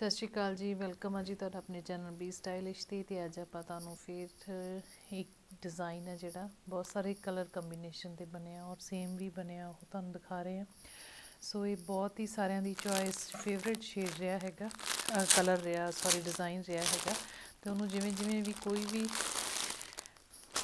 ਸਤਿ ਸ਼੍ਰੀ ਅਕਾਲ ਜੀ, ਵੈਲਕਮ ਆ ਜੀ ਤੁਹਾਡਾ ਆਪਣੇ ਚੈਨਲ ਬੀ ਸਟਾਈਲਿਸ਼ ਤੇ ਤੇ ਅੱਜ ਆਪਾਂ ਤੁਹਾਨੂੰ ਫਿਰ ਇੱਕ ਡਿਜ਼ਾਈਨ ਹੈ ਜਿਹੜਾ, ਬਹੁਤ ਸਾਰੇ ਕਲਰ ਕੰਬੀਨੇਸ਼ਨ ਤੇ ਬਣਿਆ ਔਰ ਸੇਮ ਵੀ ਬਣਿਆ, ਉਹ ਤੁਹਾਨੂੰ ਦਿਖਾ ਰਹੇ ਹਾਂ। ਸੋ ਇਹ ਬਹੁਤ ਹੀ ਸਾਰਿਆਂ ਦੀ ਚੋਇਸ ਫੇਵਰਿਟ ਸ਼ੇਡ ਰਿਹਾ ਹੈਗਾ ਕਲਰ ਰਿਹਾ ਸੌਰੀ ਡਿਜ਼ਾਈਨ ਰਿਹਾ ਹੈਗਾ। ਤੇ ਉਹਨੂੰ ਜਿਵੇਂ ਜਿਵੇਂ ਵੀ ਕੋਈ ਵੀ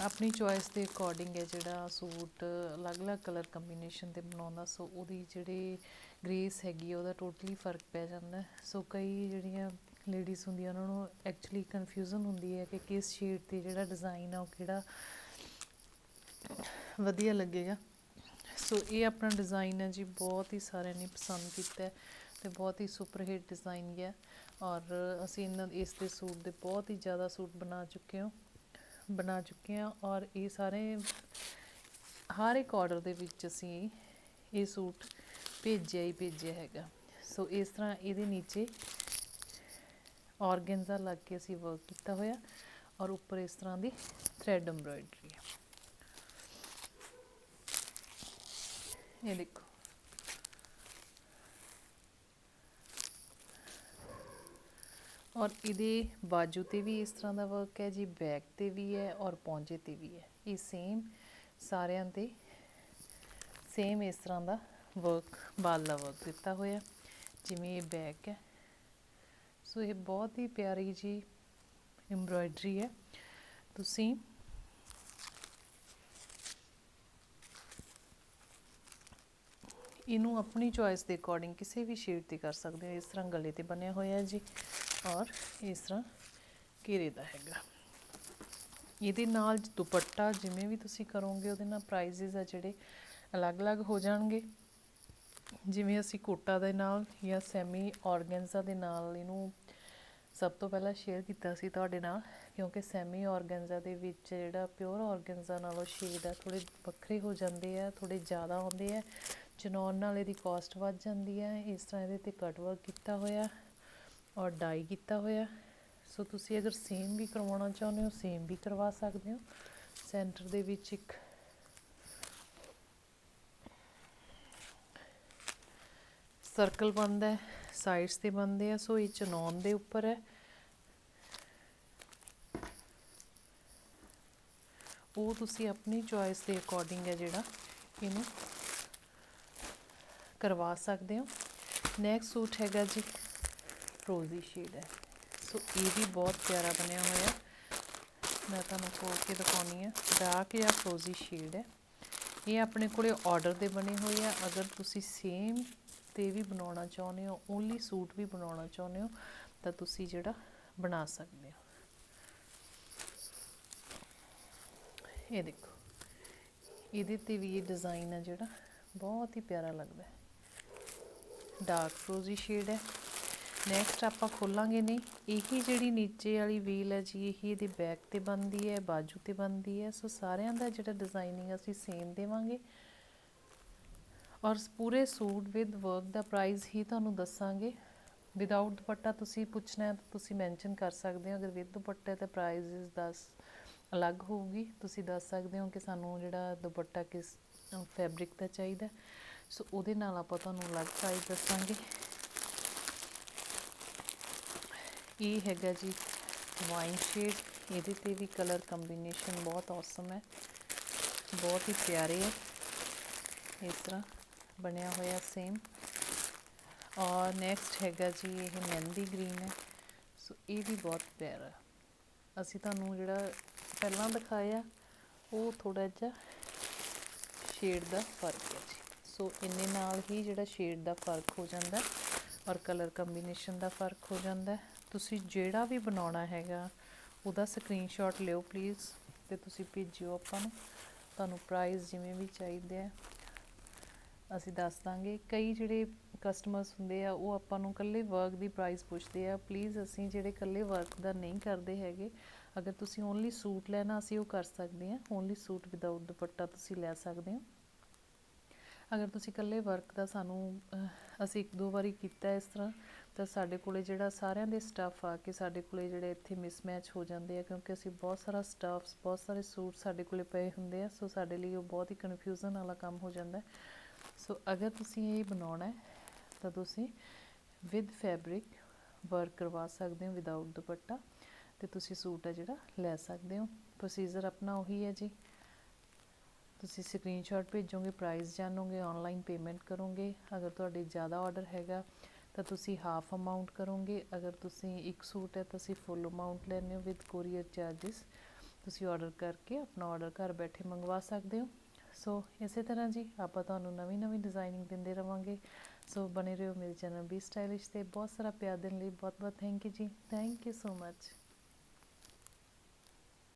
ਆਪਣੀ ਚੋਇਸ ਦੇ ਅਕੋਰਡਿੰਗ ਹੈ ਜਿਹੜਾ ਸੂਟ ਅਲੱਗ-ਅਲੱਗ ਕਲਰ ਕੰਬੀਨੇਸ਼ਨ ਤੇ ਬਣਾਉਂਦਾ ਸੋ ਉਹਦੀ ਜਿਹੜੀ ਗ੍ਰੇਸ ਹੈਗੀ ਆ, ਉਹਦਾ ਟੋਟਲੀ ਫ਼ਰਕ ਪੈ ਜਾਂਦਾ। ਸੋ ਕਈ ਜਿਹੜੀਆਂ ਲੇਡੀਜ਼ ਹੁੰਦੀਆਂ ਉਹਨਾਂ ਨੂੰ ਐਕਚੁਅਲੀ ਕਨਫਿਊਜ਼ਨ ਹੁੰਦੀ ਹੈ ਕਿ ਕਿਸ ਸ਼ੇਡ ਤੇ ਜਿਹੜਾ ਡਿਜ਼ਾਈਨ ਆ ਉਹ ਕਿਹੜਾ ਵਧੀਆ ਲੱਗੇਗਾ। ਸੋ ਇਹ ਆਪਣਾ ਡਿਜ਼ਾਈਨ ਹੈ ਜੀ ਬਹੁਤ ਹੀ ਸਾਰਿਆਂ ਨੇ ਪਸੰਦ ਕੀਤਾ ਹੈ ਤੇ ਬਹੁਤ ਹੀ ਸੁਪਰ ਹਿੱਟ ਡਿਜ਼ਾਈਨ ਹੈ। ਔਰ ਅਸੀਂ ਇਹਨਾਂ ਇਸ ਦੇ ਸੂਟ ਦੇ ਬਹੁਤ ਹੀ ਜ਼ਿਆਦਾ ਸੂਟ ਬਣਾ ਚੁੱਕੇ ਹਾਂ। ਬਣਾ ਚੁੱਕੇ ਹਾਂ ਔਰ ਇਹ ਸਾਰੇ, ਹਰ ਇੱਕ ਆਰਡਰ ਦੇ ਵਿੱਚ ਅਸੀਂ ਇਹ ਸੂਟ ਭੇਜਿਆ ਹੀ ਭੇਜਿਆ ਹੈਗਾ। ਸੋ ਇਸ ਤਰ੍ਹਾਂ ਇਹਦੇ ਨੀਚੇ ਔਰਗੈਂਜ਼ਾ ਲੱਗ ਕੇ ਅਸੀਂ ਵਰਕ ਕੀਤਾ ਹੋਇਆ ਔਰ ਉੱਪਰ ਇਸ ਤਰ੍ਹਾਂ ਦੀ ਥ੍ਰੈਡ ਐਮਬ੍ਰਾਇਡਰੀ ਹੈ। ਇਹ ਦੇਖੋ। ਔਰ ਇਹਦੇ ਬਾਜੂ ਤੇ ਵੀ ਇਸ ਤਰ੍ਹਾਂ ਦਾ ਵਰਕ ਹੈ ਜੀ ਬੈਕ ਤੇ ਵੀ ਹੈ ਔਰ ਪੌਂਜੇ ਤੇ ਵੀ ਹੈ। ਇਹ ਸੇਮ ਸਾਰਿਆਂ ਤੇ ਸੇਮ ਇਸ ਤਰ੍ਹਾਂ ਦਾ ਵਰਕ ਬਾਲ ਦਾ ਵਰਕ ਦਿੱਤਾ ਹੋਇਆ। ਜਿਵੇਂ ਇਹ ਬੈਕ ਹੈ। ਸੋ ਇਹ ਬਹੁਤ ਹੀ ਪਿਆਰੀ ਜੀ ਐਮਬ੍ਰਾਇਡਰੀ ਹੈ। ਤੁਸੀਂ ਇਹਨੂੰ ਆਪਣੀ ਚੋਇਸ ਦੇ ਅਕੋਰਡਿੰਗ ਕਿਸੇ ਵੀ ਸ਼ੇਡ ਤੇ ਕਰ ਸਕਦੇ ਹੋ। ਇਸ ਤਰ੍ਹਾਂ ਗਲੇ ਤੇ ਬਣਿਆ ਹੋਇਆ ਜੀ। ਔਰ ਇਸ ਤਰ੍ਹਾਂ ਘੇਰੇ ਦਾ ਹੈਗਾ। ਇਹਦੇ ਨਾਲ ਦੁਪੱਟਾ ਜਿਵੇਂ ਵੀ ਤੁਸੀਂ ਕਰੋਗੇ, ਉਹਦੇ ਨਾਲ ਪ੍ਰਾਈਜ਼ਸ ਆ ਜਿਹੜੇ ਅਲੱਗ-ਅਲੱਗ ਹੋ ਜਾਣਗੇ। ਜਿਵੇਂ ਅਸੀਂ ਕੋਟਾ ਦੇ ਨਾਲ ਜਾਂ ਸੈਮੀ ਆਰਗੈਂਜ਼ਾ ਦੇ ਨਾਲ ਇਹਨੂੰ ਸਭ ਤੋਂ ਪਹਿਲਾਂ ਸ਼ੇਅਰ ਕੀਤਾ ਸੀ ਤੁਹਾਡੇ ਨਾਲ, ਕਿਉਂਕਿ ਸੈਮੀ ਆਰਗੈਂਜ਼ਾ ਦੇ ਵਿੱਚ ਜਿਹੜਾ ਪਿਓਰ ਆਰਗੈਂਜ਼ਾ ਨਾਲੋਂ ਸ਼ੇਡ ਆ ਥੋੜੇ ਵੱਖਰੇ ਹੋ ਜਾਂਦੇ ਆ ਥੋੜੇ ਜ਼ਿਆਦਾ ਆਉਂਦੇ ਆ। ਚਨੌਨ ਨਾਲ ਇਹਦੀ ਕਾਸਟ ਵੱਧ ਜਾਂਦੀ ਹੈ ਇਸ ਤਰ੍ਹਾਂ ਇਹਦੇ ਤੇ ਕਟ ਵਰਕ ਕੀਤਾ ਹੋਇਆ। ਔਰ ਡਾਈ ਕੀਤਾ ਹੋਇਆ ਸੋ ਤੁਸੀਂ ਅਗਰ ਸੇਮ ਵੀ ਕਰਵਾਉਣਾ ਚਾਹੁੰਦੇ ਹੋ ਸੇਮ ਵੀ ਕਰਵਾ ਸਕਦੇ ਹੋ। ਸੈਂਟਰ ਦੇ ਵਿੱਚ ਇੱਕ ਸਰਕਲ ਬਣਦਾ ਹੈ ਸਾਈਡਸ ਤੇ ਬਣਦੇ ਆ। ਸੋ ਇਹ ਚਨੌਨ ਦੇ ਉੱਪਰ ਹੈ। ਉਹ ਤੁਸੀਂ ਆਪਣੀ ਚੋਇਸ ਦੇ ਅਕੋਰਡਿੰਗ ਹੈ ਜਿਹੜਾ ਇਹਨੂੰ ਕਰਵਾ ਸਕਦੇ ਹੋ। ਨੈਕਸਟ ਸੂਟ ਹੈਗਾ ਜੀ। ਫਰੋਜ਼ੀ ਸ਼ੇਡ ਹੈ। ਸੋ ਇਹ ਵੀ ਬਹੁਤ ਪਿਆਰਾ ਬਣਿਆ ਹੋਇਆ। ਮੈਂ ਤੁਹਾਨੂੰ ਖੋਲ ਕੇ ਦਿਖਾਉਣੀ ਹੈ। ਡਾਰਕ ਜਾਂ ਫਰੋਜ਼ੀ ਸ਼ੇਡ ਹੈ। ਇਹ ਆਪਣੇ ਕੋਲੇ ਆਰਡਰ ਦੇ ਬਣੇ ਹੋਏ ਆ। ਅਗਰ ਤੁਸੀਂ ਸੇਮ ਤੇ ਵੀ ਬਣਾਉਣਾ ਚਾਹੁੰਦੇ ਹੋ ਓਨਲੀ ਸੂਟ ਵੀ ਬਣਾਉਣਾ ਚਾਹੁੰਦੇ ਹੋ, ਤਾਂ ਤੁਸੀਂ ਜਿਹੜਾ ਬਣਾ ਸਕਦੇ ਹੋ। ਇਹ ਦੇਖੋ। ਇਹਦੇ ਤੇ ਵੀ ਇਹ ਡਿਜ਼ਾਈਨ ਆ ਜਿਹੜਾ। ਬਹੁਤ ਹੀ ਪਿਆਰਾ ਲੱਗਦਾ ਹੈ। ਡਾਰਕ ਫਰੋਜ਼ੀ ਸ਼ੇਡ ਹੈ। ਨੈਕਸਟ ਆਪਾਂ ਖੋਲਾਂਗੇ ਨਹੀਂ। ਇਹੀ ਜਿਹੜੀ ਨੀਚੇ ਵਾਲੀ ਵੀਲ ਹੈ ਜੀ, ਇਹੀ ਇਹਦੇ ਬੈਕ ਤੇ ਬਣਦੀ ਹੈ, ਬਾਜੂ ਤੇ ਬਣਦੀ ਹੈ। ਸੋ ਸਾਰਿਆਂ ਦਾ ਜਿਹੜਾ ਡਿਜ਼ਾਈਨਿੰਗ ਅਸੀਂ ਸੇਮ ਦੇਵਾਂਗੇ। ਔਰ ਪੂਰੇ ਸੂਟ ਵਿਦ ਵਰਕ ਦਾ ਪ੍ਰਾਈਸ ਹੀ ਤੁਹਾਨੂੰ ਦੱਸਾਂਗੇ। ਵਿਦਆਊਟ ਦੁਪੱਟਾ ਤੁਸੀਂ ਪੁੱਛਣਾ ਤਾਂ ਤੁਸੀਂ ਮੈਂਸ਼ਨ ਕਰ ਸਕਦੇ ਹੋ। ਅਗਰ ਵਿਦ ਦੁਪੱਟਾ ਤਾਂ ਪ੍ਰਾਈਸ ਇਸ 10 ਅਲੱਗ ਹੋਊਗੀ। ਤੁਸੀਂ ਦੱਸ ਸਕਦੇ ਹੋ ਕਿ ਸਾਨੂੰ ਜਿਹੜਾ ਦੁਪੱਟਾ ਕਿਸ ਫੈਬਰਿਕ ਦਾ ਚਾਹੀਦਾ। ਸੋ ਉਹਦੇ ਨਾਲ ਆਪਾਂ ਤੁਹਾਨੂੰ ਅਲੱਗ ਪ੍ਰਾਈਸ ਦੱਸਾਂਗੇ। ਇਹ ਹੈਗਾ ਜੀ? ਵਾਈਨ ਸ਼ੇਡ ਇਹਦੇ ਤੇ ਵੀ ਕਲਰ ਕੰਬੀਨੇਸ਼ਨ ਬਹੁਤ ਔਸਮ ਹੈ। ਬਹੁਤ ਹੀ ਪਿਆਰੇ ਹੈ। ਇਸ ਤਰ੍ਹਾਂ ਬਣਿਆ ਹੋਇਆ ਸੇਮ ਔਰ ਨੈਕਸਟ ਹੈਗਾ ਜੀ, ਇਹ ਮਹਿੰਦੀ ਗ੍ਰੀਨ ਹੈ। ਸੋ ਇਹ ਵੀ ਬਹੁਤ ਪਿਆਰਾ ਅਸੀਂ ਤੁਹਾਨੂੰ ਜਿਹੜਾ ਪਹਿਲਾਂ ਦਿਖਾਇਆ, ਉਹ ਥੋੜਾ ਜਿਹਾ ਸ਼ੇਡ ਦਾ ਫ਼ਰਕ ਹੈ ਜੀ। ਸੋ ਇੰਨੇ ਨਾਲ ਹੀ ਜਿਹੜਾ ਸ਼ੇਡ ਦਾ ਫ਼ਰਕ ਹੋ ਜਾਂਦਾ ਔਰ ਕਲਰ ਕੰਬੀਨੇਸ਼ਨ ਦਾ ਫ਼ਰਕ ਹੋ ਜਾਂਦਾ ਤੁਸੀਂ ਜਿਹੜਾ ਵੀ ਬਣਾਉਣਾ ਹੈਗਾ, ਉਹਦਾ ਸਕਰੀਨਸ਼ਾਟ ਲਿਓ ਪਲੀਜ਼ ਤੇ ਤੁਸੀਂ ਭੇਜਿਓ ਆਪਾਂ ਨੂੰ। ਤੁਹਾਨੂੰ ਪ੍ਰਾਈਸ ਜਿਵੇਂ ਵੀ ਚਾਹੀਦੇ ਆ, ਅਸੀਂ ਦੱਸ ਦਾਂਗੇ। ਕਈ ਜਿਹੜੇ ਕਸਟਮਰਸ ਹੁੰਦੇ ਆ, ਉਹ ਆਪਾਂ ਨੂੰ ਇਕੱਲੇ ਵਰਕ ਦੀ ਪ੍ਰਾਈਸ ਪੁੱਛਦੇ ਆ। ਪਲੀਜ਼ ਅਸੀਂ ਜਿਹੜੇ ਇਕੱਲੇ ਵਰਕ ਦਾ ਨਹੀਂ ਕਰਦੇ ਹੈਗੇ, ਅਗਰ ਤੁਸੀਂ ਓਨਲੀ ਸੂਟ ਲੈਣਾ ਅਸੀਂ ਉਹ ਕਰ ਸਕਦੇ ਹਾਂ ਓਨਲੀ ਸੂਟ ਵਿਦਆਊਟ ਦੁਪੱਟਾ ਤੁਸੀਂ ਲੈ ਸਕਦੇ ਹੋ। ਅਗਰ ਤੁਸੀਂ ਇਕੱਲੇ ਵਰਕ ਦਾ ਸਾਨੂੰ ਅਸੀਂ ਇੱਕ ਦੋ ਵਾਰੀ ਕੀਤਾ ਇਸ ਤਰ੍ਹਾਂ, ਤਾਂ ਸਾਡੇ ਕੋਲੇ ਜਿਹੜਾ ਸਾਰਿਆਂ ਦੇ ਸਟਾਫ ਆ ਕੇ ਸਾਡੇ ਕੋਲੇ ਜਿਹੜੇ ਇੱਥੇ ਮਿਸਮੈਚ ਹੋ ਜਾਂਦੇ ਆ, ਕਿਉਂਕਿ ਅਸੀਂ ਬਹੁਤ ਸਾਰਾ ਸਟਾਫਸ ਬਹੁਤ ਸਾਰੇ ਸੂਟ ਸਾਡੇ ਕੋਲੇ ਪਏ ਹੁੰਦੇ ਆ, ਸੋ ਸਾਡੇ ਲਈ ਉਹ ਬਹੁਤ ਹੀ ਕਨਫਿਊਜ਼ਨ ਵਾਲਾ ਕੰਮ ਹੋ ਜਾਂਦਾ ਸੋ ਅਗਰ ਤੁਸੀਂ ਇਹ ਬਣਾਉਣਾ ਤਾਂ ਤੁਸੀਂ ਵਿਦ ਫੈਬਰਿਕ ਵਰਕ ਕਰਵਾ ਸਕਦੇ ਹੋ ਵਿਦਆਊਟ ਦੁਪੱਟਾ, ਤੇ ਤੁਸੀਂ ਸੂਟ ਆ ਜਿਹੜਾ ਲੈ ਸਕਦੇ ਹੋ। ਪ੍ਰੋਸੀਜਰ ਆਪਣਾ ਉਹੀ ਹੈ ਜੀ। ਤੁਸੀਂ ਸਕਰੀਨਸ਼ਾਟ ਭੇਜੋਗੇ ਪ੍ਰਾਈਸ ਜਾਣੋਗੇ ਆਨਲਾਈਨ ਪੇਮੈਂਟ ਕਰੋਗੇ, ਅਗਰ ਤੁਹਾਡੇ ਜ਼ਿਆਦਾ ਆਰਡਰ ਹੈਗਾ, ਤਾਂ ਤੁਸੀਂ ਹਾਫ ਅਮਾਉਂਟ ਕਰੋਗੇ, ਅਗਰ ਤੁਸੀਂ ਇੱਕ ਸੂਟ ਹੈ, ਤਾਂ ਤੁਸੀਂ ਫੁੱਲ ਅਮਾਉਂਟ ਲੈਂਦੇ ਹੋ ਵਿਦ ਕੋਰੀਅਰ ਚਾਰजेस ਤੁਸੀਂ ਆਰਡਰ ਕਰਕੇ ਆਪਣਾ ਆਰਡਰ ਘਰ ਬੈਠੇ ਮੰਗਵਾ ਸਕਦੇ ਹੋ। ਸੋ ਇਸੇ ਤਰ੍ਹਾਂ ਜੀ, ਆਪਾਂ ਤੁਹਾਨੂੰ ਨਵੀਂ ਨਵੀਂ ਡਿਜ਼ਾਈਨਿੰਗ ਦਿੰਦੇ ਰਵਾਂਗੇ। ਸੋ ਬਣੇ ਰਹੋ ਮੇਰੇ ਚੈਨਲ ਵੀ ਸਟਾਈਲਿਸ਼ ਤੇ। ਬਹੁਤ ਸਾਰਾ ਪਿਆਰ ਦੇਣ ਲਈ ਬਹੁਤ ਬਹੁਤ ਥੈਂਕ ਯੂ ਜੀ। Thank you so much